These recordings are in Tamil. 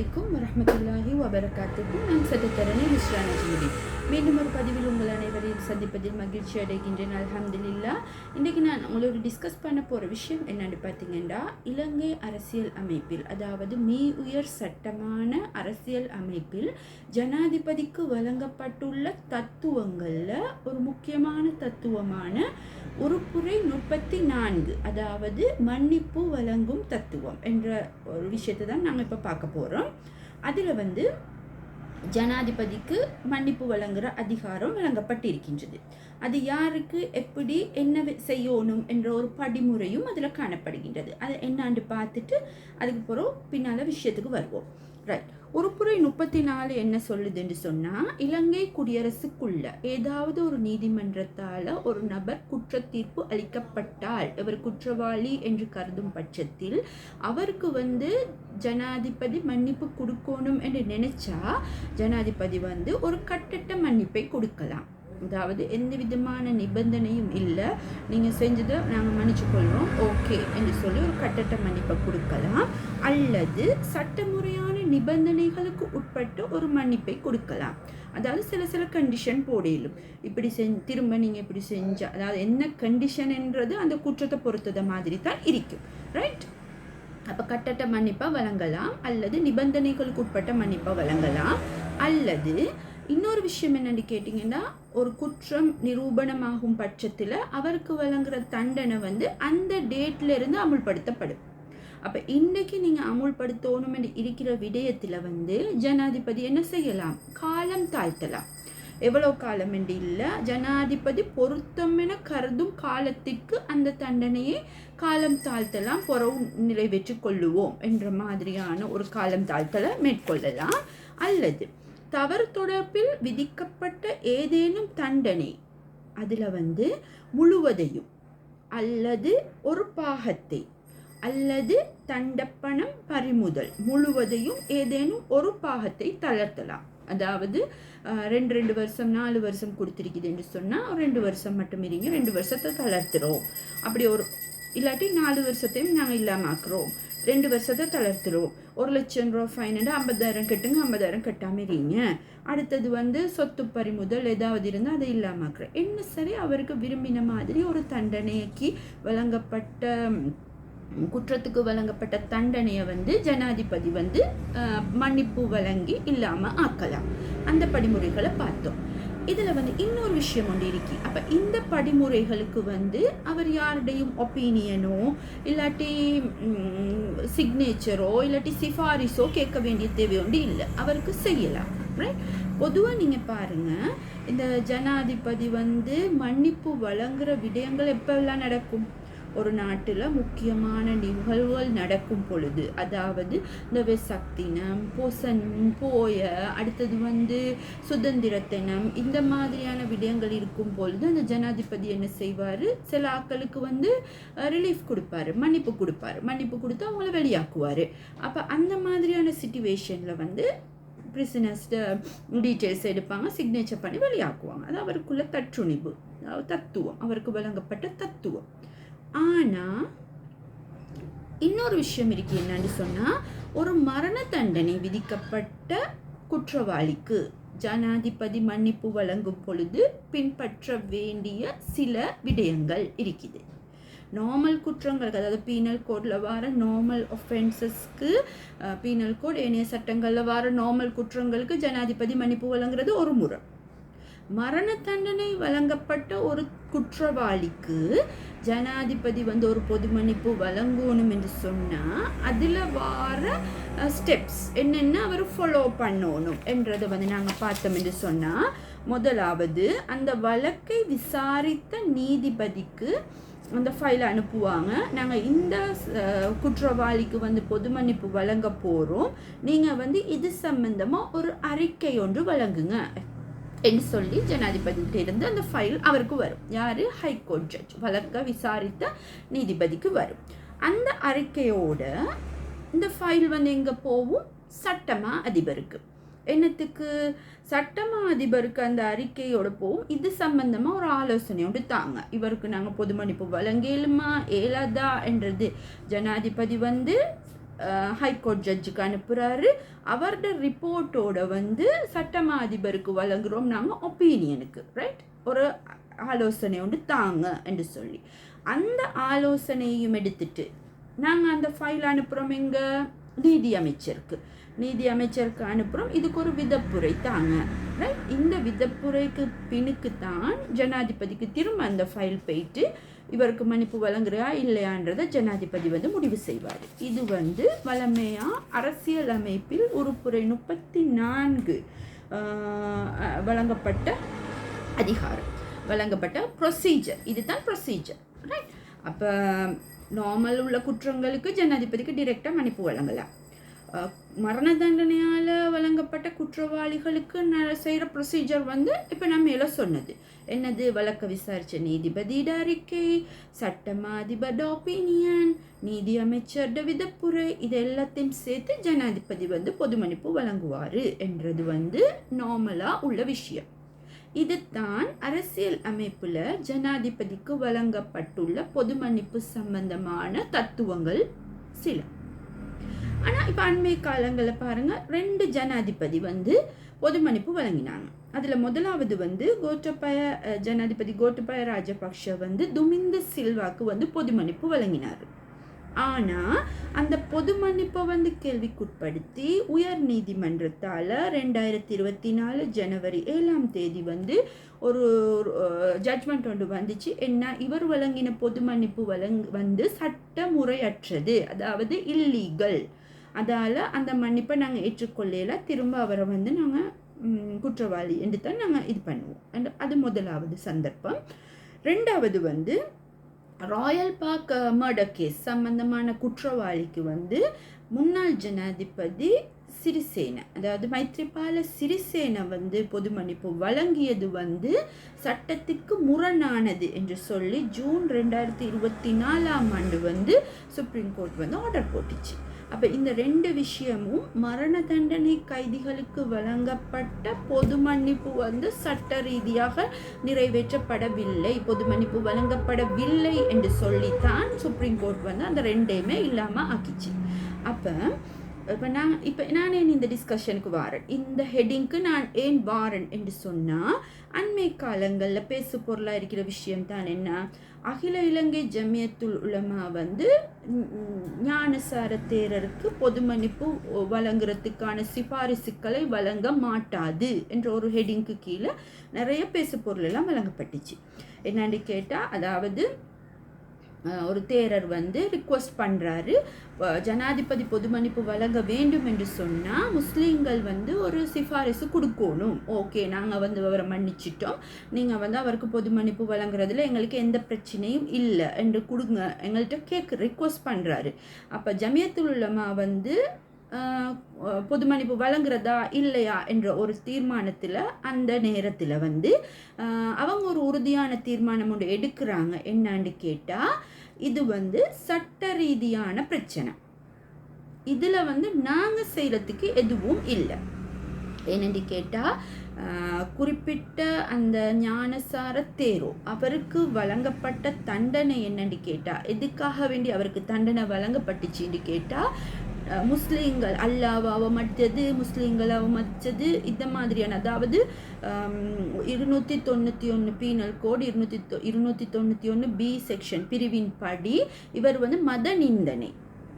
عليكم ورحمة الله وبركاته. أنا سدترني هشرانة جيلي மீண்டும் ஒரு பதிவில் உங்கள் அனைவரையும் சந்திப்பதில் மகிழ்ச்சி அடைகின்றேன். அலமதுல்லா இன்றைக்கு நான் உங்களோட டிஸ்கஸ் பண்ண போகிற விஷயம் என்னன்னு பார்த்தீங்கன்னா இலங்கை அரசியல் அமைப்பில் அதாவது மீ உயர் சட்டமான அரசியல் அமைப்பில் ஜனாதிபதிக்கு வழங்கப்பட்டுள்ள தத்துவங்களில் ஒரு முக்கியமான தத்துவமான உறுப்புரை முப்பத்தி நான்கு அதாவது மன்னிப்பு வழங்கும் தத்துவம் என்ற ஒரு விஷயத்தை தான் நாங்கள் இப்போ பார்க்க போகிறோம் அதில் வந்து ஜனாதிபதிக்கு மன்னிப்பு வழங்குகிற அதிகாரம் வழங்கப்பட்டிருக்கின்றது. அது யாருக்கு எப்படி என்ன செய்யணும் என்ற ஒரு படிமுறையும் அதில் காணப்படுகின்றது. அதை என்னான்னு பார்த்துட்டு அதுக்கு பிறகு பின்னால் விஷயத்துக்கு வருவோம். ரைட் உறுப்புரை முப்பத்தி நாலு என்ன சொல்லுதுன்னு சொன்னால் இலங்கை குடியரசுக்குள்ள ஏதாவது ஒரு நீதிமன்றத்தால் ஒரு நபர் குற்றத்தீர்ப்பு அளிக்கப்பட்டால் இவர் குற்றவாளி என்று கருதும் பட்சத்தில் அவருக்கு வந்து ஜனாதிபதி மன்னிப்பு கொடுக்கணும் என்று நினைச்சா ஜனாதிபதி வந்து ஒரு கட்டட்ட மன்னிப்பை கொடுக்கலாம். அதாவது எந்த விதமான நிபந்தனையும் இல்லை. நீங்கள் செஞ்சதை நாங்கள் மன்னிச்சுக்கொள்கிறோம் ஓகே என்று சொல்லி ஒரு கட்டட்ட மன்னிப்பை கொடுக்கலாம். அல்லது சட்டமுறையான நிபந்தனைகளுக்கு உட்பட்டு ஒரு மன்னிப்பை கொடுக்கலாம். அதாவது சில சில கண்டிஷன் போடையிலும் இப்படி செஞ் திரும்ப நீங்கள் இப்படி செஞ்ச அதாவது என்ன கண்டிஷன்ன்றது அந்த குற்றத்தை பொறுத்தத மாதிரி தான் இருக்கும். ரைட் அப்போ கட்டட்ட மன்னிப்பை வழங்கலாம் அல்லது நிபந்தனைகளுக்கு உட்பட்ட மன்னிப்பை வழங்கலாம் அல்லது இன்னொரு விஷயம் என்னென்னு கேட்டிங்கன்னா ஒரு குற்றம் நிரூபணமாகும் பட்சத்தில் அவருக்கு வழங்குற தண்டனை வந்து அந்த டேட்ல அமுல்படுத்தப்படும். அப்போ இன்றைக்கு நீங்கள் அமுல்படுத்தணும் என்று இருக்கிற விடயத்தில் வந்து ஜனாதிபதி என்ன செய்யலாம்? காலம் தாழ்த்தலாம். எவ்வளோ காலம் என்று இல்லை. ஜனாதிபதி பொருத்தம் என கருதும் காலத்திற்கு அந்த தண்டனையை காலம் தாழ்த்தலாம் புறவு நிறைவேற்றி கொள்ளுவோம் என்ற மாதிரியான ஒரு காலம் தாழ்த்தலை மேற்கொள்ளலாம். அல்லது தவறு தொடர்பில் விதிக்கப்பட்ட ஏதேனும் தண்டனை அதில் வந்து முழுவதையும் அல்லது ஒரு பாகத்தை அல்லது தண்டப்பணம் பறிமுதல். முழுவதையும் ஏதேனும் ஒரு பாகத்தை தளர்த்தலாம். அதாவது ரெண்டு ரெண்டு வருஷம் நாலு வருஷம் கொடுத்துருக்குதுன்னு சொன்னால் ரெண்டு வருஷம் மட்டும் இருங்க ரெண்டு வருஷத்தை தளர்த்துறோம். அப்படி ஒரு இல்லாட்டி நாலு வருஷத்தையும் நாங்கள் இல்லாமாக்குறோம். ரெண்டு வருஷத்தை தளர்த்துறோம். ஒரு லட்சம் ரூபா ஃபைனண்டு ஐம்பதாயிரம் கட்டுங்க ஐம்பதாயிரம் கட்டாமல் இருங்க. அடுத்தது வந்து சொத்து பறிமுதல் ஏதாவது இருந்தால் அதை இல்லாமாக்குறேன் என்ன சரி அவருக்கு விரும்பின மாதிரி ஒரு தண்டனைக்கு வழங்கப்பட்ட குற்றத்துக்கு வழங்கப்பட்ட தண்டனையை வந்து ஜனாதிபதி வந்து மன்னிப்பு வழங்கி இல்லாமல் ஆக்கலாம். அந்த படிமுறைகளை பார்த்தோம். இதில் வந்து இன்னொரு விஷயம் ஒன்று இருக்கு. அப்போ இந்த படிமுறைகளுக்கு வந்து அவர் யாருடையும் ஒப்பீனியனோ இல்லாட்டி சிக்னேச்சரோ இல்லாட்டி சிஃபாரிஸோ கேட்க வேண்டிய தேவை ஒன்று இல்லை. அவருக்கு செய்யலாம். ரைட் பொதுவாக நீங்கள் பாருங்கள் இந்த ஜனாதிபதி வந்து மன்னிப்பு வழங்குகிற விடயங்கள் எப்போல்லாம் நடக்கும்? ஒரு நாட்டில் முக்கியமான நிகழ்வுகள் நடக்கும் பொழுது அதாவது இந்த வெசக்தினம் பொசன் போய அடுத்தது வந்து சுதந்திர தினம் இந்த மாதிரியான விடயங்கள் இருக்கும் பொழுது அந்த ஜனாதிபதி என்ன செய்வார்? சில ஆக்களுக்கு வந்து ரிலீஃப் கொடுப்பாரு மன்னிப்பு கொடுப்பாரு. மன்னிப்பு கொடுத்து அவங்கள வெளியாக்குவார். அப்போ அந்த மாதிரியான சுச்சுவேஷனில் வந்து பிரிசனர்ஸ்ட டீட்டெயில்ஸ் எடுப்பாங்க சிக்னேச்சர் பண்ணி வெளியாக்குவாங்க. அது அவருக்குள்ள தற்றுணிவு தத்துவம் அவருக்கு வழங்கப்பட்ட தத்துவம். ஆனால் இன்னொரு விஷயம் இருக்கு என்னன்னு சொன்னால் ஒரு மரண தண்டனை விதிக்கப்பட்ட குற்றவாளிக்கு ஜனாதிபதி மன்னிப்பு வழங்கும் பொழுது பின்பற்ற வேண்டிய சில விடயங்கள் இருக்குது. நார்மல் குற்றங்களுக்கு அதாவது பீனல் கோடில் வர நார்மல் ஒஃபென்சஸ்க்கு பீனல் கோட் ஏனைய சட்டங்களில் வர நார்மல் குற்றங்களுக்கு ஜனாதிபதி மன்னிப்பு வழங்குறது ஒரு முறை. மரண தண்டனை வழங்கப்பட்ட ஒரு குற்றவாளிக்கு ஜனாதிபதி வந்து ஒரு பொது மன்னிப்பு வழங்கணும் என்று சொன்னால் அதில் வார ஸ்டெப்ஸ் என்னென்ன அவர் ஃபாலோ பண்ணணும் என்றதை வந்து நாங்கள் பார்த்தோம் என்று சொன்னால் முதலாவது அந்த வழக்கை விசாரித்த நீதிபதிக்கு அந்த ஃபைலை அனுப்புவாங்க. நாங்கள் இந்த குற்றவாளிக்கு வந்து பொது மன்னிப்பு வழங்க போகிறோம் நீங்கள் வந்து இது சம்பந்தமாக ஒரு அறிக்கை ஒன்று வழங்குங்க. என்று சொல்லி ஜனாதிபதிகிட்ட இருந்து அந்த ஃபைல் அவருக்கு வரும். யார்? ஹைகோர்ட் ஜட்ஜ் வழக்க விசாரித்த நீதிபதிக்கு வரும். அந்த அறிக்கையோட இந்த ஃபைல் வந்து எங்கே போகும் சட்டமா அதிபருக்கு. என்னத்துக்கு? சட்டமா அதிபருக்கு அந்த அறிக்கையோட போகும் இது சம்பந்தமாக ஒரு ஆலோசனையோடு தாங்க. இவருக்கு நாங்கள் பொது மன்னிப்பு வழங்கலுமா ஏலாதா என்றது ஜனாதிபதி வந்து ஹைகோர்ட் ஜட்ஜுக்கு அனுப்புகிறாரு அவரோட ரிப்போர்ட்டோட வந்து சட்டமா அதிபருக்கு வழங்குகிறோம் நாங்கள் ஒப்பீனியனுக்கு ரைட் ஒரு ஆலோசனை ஒன்று தாங்க என்று சொல்லி. அந்த ஆலோசனையும் எடுத்துட்டு நாங்கள் அந்த ஃபைல் அனுப்புகிறோம் எங்கள் நீதி அமைச்சருக்கு. நீதி அமைச்சருக்கு அனுப்புகிறோம் இதுக்கு ஒரு விதப்புரை தாங்க ரைட் இந்த விதப்புரைக்கு பின்னுக்கு தான் ஜனாதிபதிக்கு திரும்ப அந்த ஃபைல் போயிட்டு இவருக்கு மன்னிப்பு வழங்குறியா இல்லையான்றதை ஜனாதிபதி வந்து முடிவு செய்வார். இது வந்து வளமையா அரசியல் அமைப்பில் உறுப்புரை முப்பத்தி நான்கு வழங்கப்பட்ட அதிகாரம். வழங்கப்பட்ட ப்ரொசீஜர் இதுதான் ப்ரொசீஜர் ரைட் அப்போ நார்மல் உள்ள குற்றங்களுக்கு ஜனாதிபதிக்கு டிரெக்டாக மன்னிப்பு வழங்கலாம். மரண தண்டனையால் வழங்கப்பட்ட குற்றவாளிகளுக்கு ந செய்கிற ப்ரொசீஜர் வந்து இப்போ நம்ம மேலே சொன்னது. என்னது வழக்க விசாரித்த நீதிபதியிட அறிக்கை சட்டமா அதிபர் ஒப்பீனியன் நீதி அமைச்சர்ட விதப்புரை இது எல்லாத்தையும் சேர்த்து ஜனாதிபதி வந்து பொது மன்னிப்பு வழங்குவார் என்றது வந்து நார்மலாக உள்ள விஷயம். இதுதான் அரசியல் அமைப்பில் ஜனாதிபதிக்கு வழங்கப்பட்டுள்ள பொது மன்னிப்பு சம்பந்தமான தத்துவங்கள் சில. ஆனால் இப்போ அண்மை காலங்களில் பாருங்கள் ரெண்டு ஜனாதிபதி வந்து பொதுமன்னிப்பு வழங்கினாங்க. அதில் முதலாவது வந்து கோட்டபய ஜனாதிபதி கோட்டபய ராஜபக்ஷ வந்து துமிந்த சில்வாக்கு வந்து பொதுமன்னிப்பு வழங்கினார். ஆனால் அந்த பொது மன்னிப்பை வந்து கேள்விக்குட்படுத்தி உயர் நீதிமன்றத்தால் ரெண்டாயிரத்தி இருபத்தி நாலு ஜனவரி ஏழாம் தேதி வந்து ஒரு ஜட்ஜ்மெண்ட் ஒன்று வந்துச்சு. என்ன? இவர் வழங்கின பொது மன்னிப்பு வழங் வந்து சட்டமுறையற்றது. அதாவது இல்லீகல் அதால் அந்த மன்னிப்பை நாங்கள் ஏற்றுக்கொள்ளையில திரும்ப அவரை வந்து நாங்கள் குற்றவாளி என்று தான் நாங்கள் இது பண்ணுவோம். அண்ட் அது முதலாவது சந்தர்ப்பம். ரெண்டாவது வந்து ராயல் பார்க் மர்டர் கேஸ் சம்பந்தமான குற்றவாளிக்கு வந்து முன்னாள் ஜனாதிபதி சிறிசேன அதாவது மைத்ரிபால சிறிசேன வந்து பொது மன்னிப்பு வழங்கியது வந்து சட்டத்துக்கு முரணானது என்று சொல்லி ஜூன் ரெண்டாயிரத்தி இருபத்தி நாலாம் ஆண்டு வந்து சுப்ரீம் கோர்ட் வந்து ஆர்டர் போட்டுச்சு. அப்போ இந்த ரெண்டு விஷயமும் மரண தண்டனை கைதிகளுக்கு வழங்கப்பட்ட பொது மன்னிப்பு வந்து சட்ட ரீதியாக நிறைவேற்றப்படவில்லை. பொது மன்னிப்பு வழங்கப்படவில்லை என்று சொல்லித்தான் சுப்ரீம் கோர்ட் வந்து அந்த ரெண்டையுமே இல்லாமல் ஆக்கிச்சு. அப்போ இப்போ நான் இப்போ நான் ஏன் இந்த டிஸ்கஷனுக்கு வாரேன். இந்த ஹெட்டிங்க்கு நான் ஏன் வாரேன் என்று சொன்னால் அண்மை காலங்களில் பேசு பொருளாக இருக்கிற விஷயம் தான் என்ன அகில இலங்கை ஜமியத்துல் உலமா வந்து ஞானசார தேரருக்கு பொது மன்னிப்பு வழங்குறதுக்கான சிபாரிசுக்களை வழங்க மாட்டாது என்ற ஒரு ஹெடிங்க்கு கீழே நிறைய பேசு பொருள் எல்லாம் வழங்கப்பட்டுச்சு. என்னன்னு கேட்டால் அதாவது ஒரு தேரர் வந்து ரிக்வஸ்ட் பண்ணுறாரு ஜனாதிபதி பொது மன்னிப்பு வழங்க வேண்டும் என்று சொன்னால் முஸ்லீம்கள் வந்து ஒரு சிஃபாரிசு கொடுக்கணும். ஓகே நாங்கள் வந்து அவரை மன்னிச்சிட்டோம். நீங்கள் வந்து அவருக்கு பொது மன்னிப்பு வழங்குறதுல எங்களுக்கு எந்த பிரச்சனையும் இல்லை. என்று கொடுங்க. எங்கள்கிட்ட கேட்க ரிக்வஸ்ட் பண்ணுறாரு அப்போ ஜமியத்துல் உலமா வந்து அஹ், வழங்குறதா இல்லையா என்ற ஒரு தீர்மானத்தில் அந்த நேரத்தில் வந்து அவங்க ஒரு உறுதியான தீர்மானம் ஒன்று எடுக்கிறாங்க. என்னான்னு கேட்டால் இது வந்து சட்ட ரீதியான பிரச்சனை. இதில் வந்து நாங்கள் செய்கிறதுக்கு எதுவும் இல்லை. என்னென்று கேட்டால் குறிப்பிட்ட அந்த ஞானசார தேரோ அவருக்கு வழங்கப்பட்ட தண்டனை என்னன்னு கேட்டால் எதுக்காக வேண்டி அவருக்கு தண்டனை வழங்கப்பட்டுச்சுன்னு கேட்டால் முஸ்லீம்கள் அல்லாவை அவமதித்தது முஸ்லீம்களை அவமதித்தது இந்த மாதிரியான. அதாவது இருநூற்றி தொண்ணூற்றி ஒன்று பீனல் கோட் இருநூற்றி இருநூற்றி தொண்ணூற்றி ஒன்று பி செக்ஷன் பிரிவின் படி இவர் வந்து மத நிந்தனை.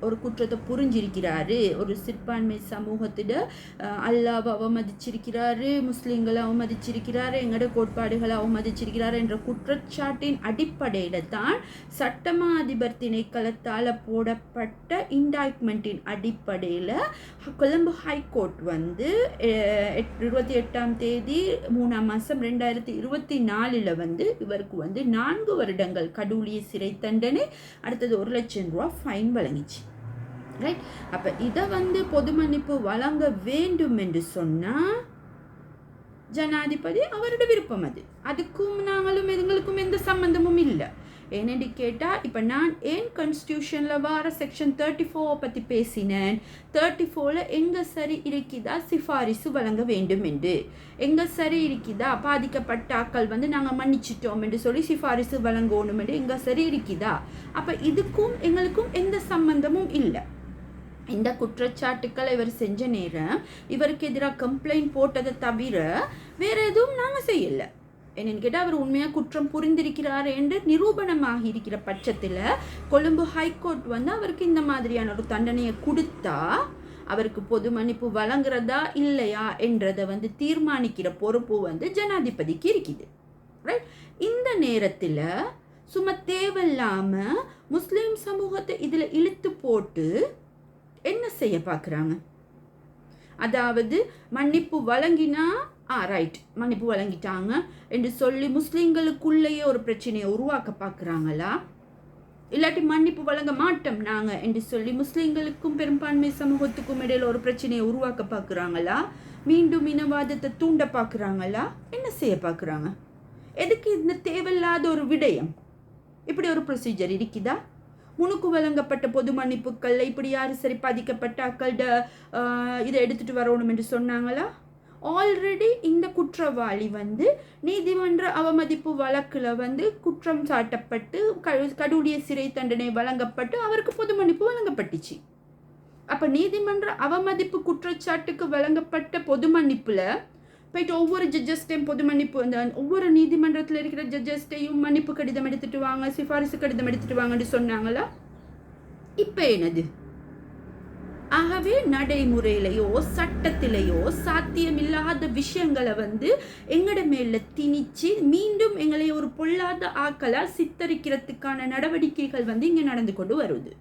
ஒரு குற்றத்தை புரிஞ்சிருக்கிறாரு. ஒரு சிற்பான்மை சமூகத்திட அல்லாவை அவமதிச்சிருக்கிறாரு முஸ்லீம்களை அவமதிச்சிருக்கிறாரு எங்களோட கோட்பாடுகளை அவமதிச்சிருக்கிறாரு என்ற குற்றச்சாட்டின் அடிப்படையில் தான் சட்டமா அதிபர் திணைக்களத்தால் போடப்பட்ட இண்டாக்மெண்ட்டின் அடிப்படையில் கொழும்பு ஹைகோர்ட் வந்து எட்- இருபத்தி எட்டாம் தேதி மூணாம் மாதம் ரெண்டாயிரத்தி இருபத்தி நாலில் வந்து இவருக்கு வந்து நான்கு வருடங்கள் கடூலிய சிறை தண்டனை அடுத்தது ஒரு லட்சம் ரூபா ஃபைன் வழங்கிச்சு. ரைட் அப்போ இதை வந்து பொது மன்னிப்பு வழங்க வேண்டும் என்று சொன்னால் ஜனாதிபதி அவரோட விருப்பம் அது. அதுக்கும் நாங்களும் எங்களுக்கும் எந்த சம்மந்தமும் இல்லை. ஏனென்று கேட்டால் இப்போ நான் ஏன் கான்ஸ்டியூஷனில் வர செக்ஷன் தேர்ட்டி ஃபோவை பற்றி பேசினேன்? தேர்ட்டி ஃபோரில் எங்கே சரி இருக்குதா சிஃபாரிசு வழங்க வேண்டும் என்று. எங்கே சரி இருக்குதா பாதிக்கப்பட்ட ஆக்கள் வந்து நாங்கள் மன்னிச்சிட்டோம் என்று சொல்லி சிஃபாரிசு வழங்கணும் என்று எங்கே சரி இருக்குதா அப்போ இதுக்கும் எங்களுக்கும் எந்த சம்மந்தமும் இல்லை. இந்த குற்றச்சாட்டுக்களை இவர் செஞ்ச நேரம் இவருக்கு எதிராக கம்ப்ளைண்ட் போட்டதை தவிர வேற எதுவும் நாங்கள் செய்யலை. என்னன்னு கேட்டால் அவர் உண்மையாக குற்றம் புரிந்திருக்கிறார் என்று நிரூபணமாகி இருக்கிற பட்சத்தில் கொழும்பு ஹைகோர்ட் வந்து அவருக்கு இந்த மாதிரியான ஒரு தண்டனையை கொடுத்தா அவருக்கு பொது மன்னிப்பு வழங்குறதா இல்லையா என்றதை வந்து தீர்மானிக்கிற பொறுப்பு வந்து ஜனாதிபதிக்கு இருக்குது. ரைட் இந்த நேரத்தில் சும்மா தேவையில்லாமல் முஸ்லீம் சமூகத்தை இதில் இழுத்து போட்டு என்ன செய்ய பார்க்குறாங்க? அதாவது மன்னிப்பு வழங்கினா ஆ ரைட் மன்னிப்பு வழங்கிட்டாங்க என்று சொல்லி முஸ்லீம்களுக்குள்ளேயே ஒரு பிரச்சனையை உருவாக்க பார்க்குறாங்களா? இல்லாட்டி மன்னிப்பு வழங்க மாட்டோம் நாங்கள் என்று சொல்லி முஸ்லீம்களுக்கும் பெரும்பான்மை சமூகத்துக்கும் இடையில் ஒரு பிரச்சனையை உருவாக்க பார்க்குறாங்களா? மீண்டும் இனவாதத்தை தூண்ட பார்க்குறாங்களா? என்ன செய்ய பார்க்குறாங்க? எதுக்கு இந்த தேவையில்லாத ஒரு விடயம்? இப்படி ஒரு ப்ரொசீஜர் இருக்குதா? உனக்கு வழங்கப்பட்ட பொது மன்னிப்புக்கள் இப்படி யார் சரி பாதிக்கப்பட்ட அக்கள்கிட்ட இதை எடுத்துகிட்டு வரணும் என்று சொன்னாங்களா? ஆல்ரெடி இந்த குற்றவாளி வந்து நீதிமன்ற அவமதிப்பு வழக்கில் வந்து குற்றம் சாட்டப்பட்டு க- சிறை தண்டனை வழங்கப்பட்டு அவருக்கு பொது மன்னிப்பு வழங்கப்பட்டுச்சு. அப்போ நீதிமன்ற அவமதிப்பு குற்றச்சாட்டுக்கு வழங்கப்பட்ட பொது மன்னிப்பில் போயிட்டு ஒவ்வொரு ஜட்ஜஸ்டையும் பொது மன்னிப்பு அந்த ஒவ்வொரு நீதிமன்றத்தில் இருக்கிற ஜட்ஜஸ்டையும் மன்னிப்பு கடிதம் எடுத்துட்டு வாங்க சிபாரிசு கடிதம் எடுத்துட்டு வாங்கன்னு சொன்னாங்களா? இப்போ என்னது? ஆகவே நடைமுறையிலையோ சட்டத்திலேயோ சாத்தியமில்லாத விஷயங்களை வந்து எங்கட மேல திணிச்சு மீண்டும் எங்களை ஒரு பொல்லாத ஆக்களால் சித்தரிக்கிறதுக்கான நடவடிக்கைகள் வந்து இங்கே நடந்து கொண்டு வருது.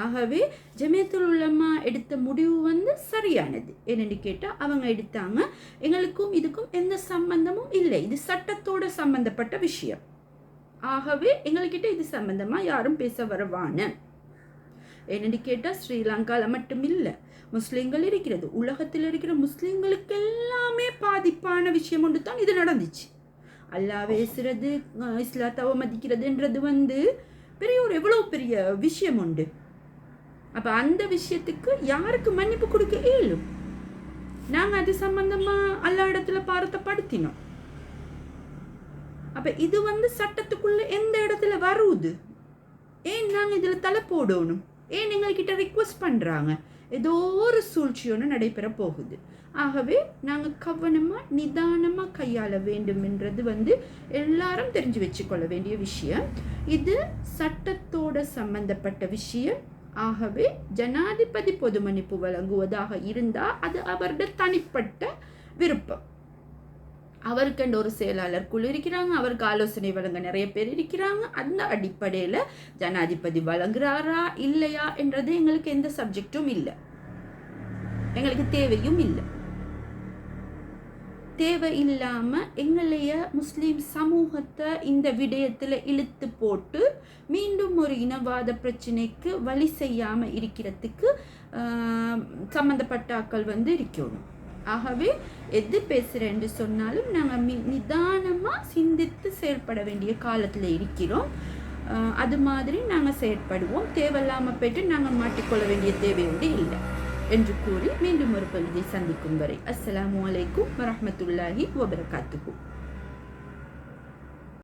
ஆகவே ஜமியத்துல் உள்ளம்மா எடுத்த முடிவு வந்து சரியானது. என்னென்னு கேட்டால் அவங்க எடுத்தாங்க. எங்களுக்கும் இதுக்கும் எந்த சம்பந்தமும் இல்லை. இது சட்டத்தோட சம்பந்தப்பட்ட விஷயம். ஆகவே எங்கள்கிட்ட இது சம்பந்தமாக யாரும் பேச வரவான. என்னென்னு கேட்டால் ஸ்ரீலங்காவில் மட்டும் இல்லை முஸ்லீம்கள் இருக்கிறது. உலகத்தில் இருக்கிற முஸ்லீம்களுக்கு எல்லாமே பாதிப்பான விஷயம் ஒன்று தான் இது நடந்துச்சு. அல்லாஹ் பேசுறது இஸ்லாத்தாவை மதிக்கிறதுன்றது வந்து பெரிய ஒரு எவ்வளோ பெரிய விஷயம் உண்டு. அப்போ அந்த விஷயத்துக்கு யாருக்கு மன்னிப்பு கொடுக்க இயலும்? நாங்கள் அது சம்பந்தமாக எல்லா இடத்துல பாரத்தப்படுத்தினோம் அப்போ இது வந்து சட்டத்துக்குள்ள எந்த இடத்துல வருது? ஏன் நாங்கள் இதில் தலை போடணும்? ஏன் எங்கள்கிட்ட ரிக்வஸ்ட் பண்ணுறாங்க ஏதோ ஒரு சூழ்ச்சி ஒன்று நடைபெற போகுது. ஆகவே நாங்கள் கவனமாக நிதானமாக கையாள வேண்டும்ன்றது வந்து எல்லாரும் தெரிஞ்சு வச்சுக்கொள்ள வேண்டிய விஷயம். இது சட்டத்தோட சம்பந்தப்பட்ட விஷயம். ஆகவே ஜனாதிபதி பொது மன்னிப்பு வழங்குவதாக இருந்தால் அது அவருடைய தனிப்பட்ட விருப்பம். அவருக்கென்று ஒரு செயலாளர் குழு இருக்கிறாங்க அவருக்கு ஆலோசனை வழங்க நிறைய பேர் இருக்கிறாங்க. அந்த அடிப்படையில் ஜனாதிபதி வழங்குறாரா இல்லையா என்றது எங்களுக்கு எந்த சப்ஜெக்டும் இல்லை. எங்களுக்கு தேவையும் இல்லை. தேவை இல்லாமல் எங்களைய முஸ்லீம் சமூகத்தை இந்த விடயத்தில் இழுத்து போட்டு மீண்டும் ஒரு இனவாத பிரச்சனைக்கு வழி செய்யாமல் இருக்கிறதுக்கு சம்மந்தப்பட்டாக்கள் ஆக்கள் வந்து இருக்கணும். ஆகவே எது பேசுகிறேன்னு சொன்னாலும் நாங்கள் மி நிதானமாக சிந்தித்து செயல்பட வேண்டிய காலத்தில் இருக்கிறோம். அது மாதிரி நாங்கள் செயற்படுவோம். தேவையில்லாமல் போயிட்டு நாங்கள் மாட்டிக்கொள்ள வேண்டிய தேவை இல்லை. என்று கூறி மீண்டும் ஒரு பகுதியை சந்திக்கும் வரை அஸ்ஸலாமு அலைக்கும் வரஹ்மத்துல்லாஹி வபரகாத்துஹு